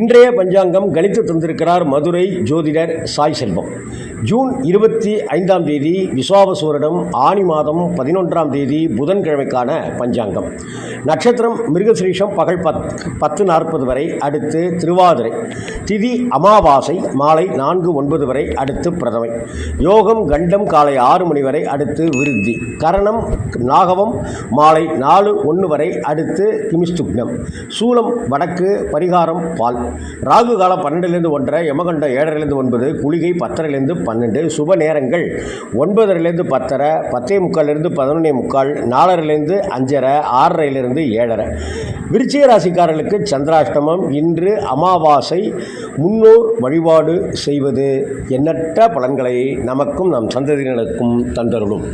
இன்றைய பஞ்சாங்கம் கணித்து தந்திருக்கிறார் மதுரை ஜோதிடர் சாய் செல்வம். ஜூன் இருபத்தி ஐந்தாம் தேதி விஸ்வாவசூரிடம் ஆனி மாதம் பதினொன்றாம் தேதி புதன்கிழமைக்கான பஞ்சாங்கம். நட்சத்திரம் மிருகசிரீஷம் பகல் பத் பத்து நாற்பது வரை அடுத்து திருவாதிரை. திதி அமாவாசை மாலை நான்கு ஒன்பது வரை அடுத்து பிரதமை. யோகம் கண்டம் காலை ஆறு மணி வரை அடுத்து விருத்தி. கரணம் நாகவம் மாலை நாலு ஒன்று வரை அடுத்து கிமிஸ்துக்னம். சூலம் வடக்கு பரிகாரம் பால். ராகு காலம் பன்னெண்டுலேருந்து ஒன்றரை யமகண்டம் ஏழரைலேருந்து ஒன்பது குளிகை பத்தரைலேருந்து பன்னெண்டு சுப நேரங்கள் ஒன்பதரைலேருந்து பத்தரை பத்தே முக்கால்லேருந்து பதினொன்னே முக்கால் நாலரைலேருந்து அஞ்சரை ஆறரைலேருந்து ஏழரை. விருச்சிக ராசிக்காரர்களுக்கு சந்திராஷ்டமம் இன்று அமாவாசை முன்னோர் வழிபாடு செய்வது எண்ணற்ற பலன்களை நமக்கும் நம் சந்ததியினருக்கும் தந்தருளும்.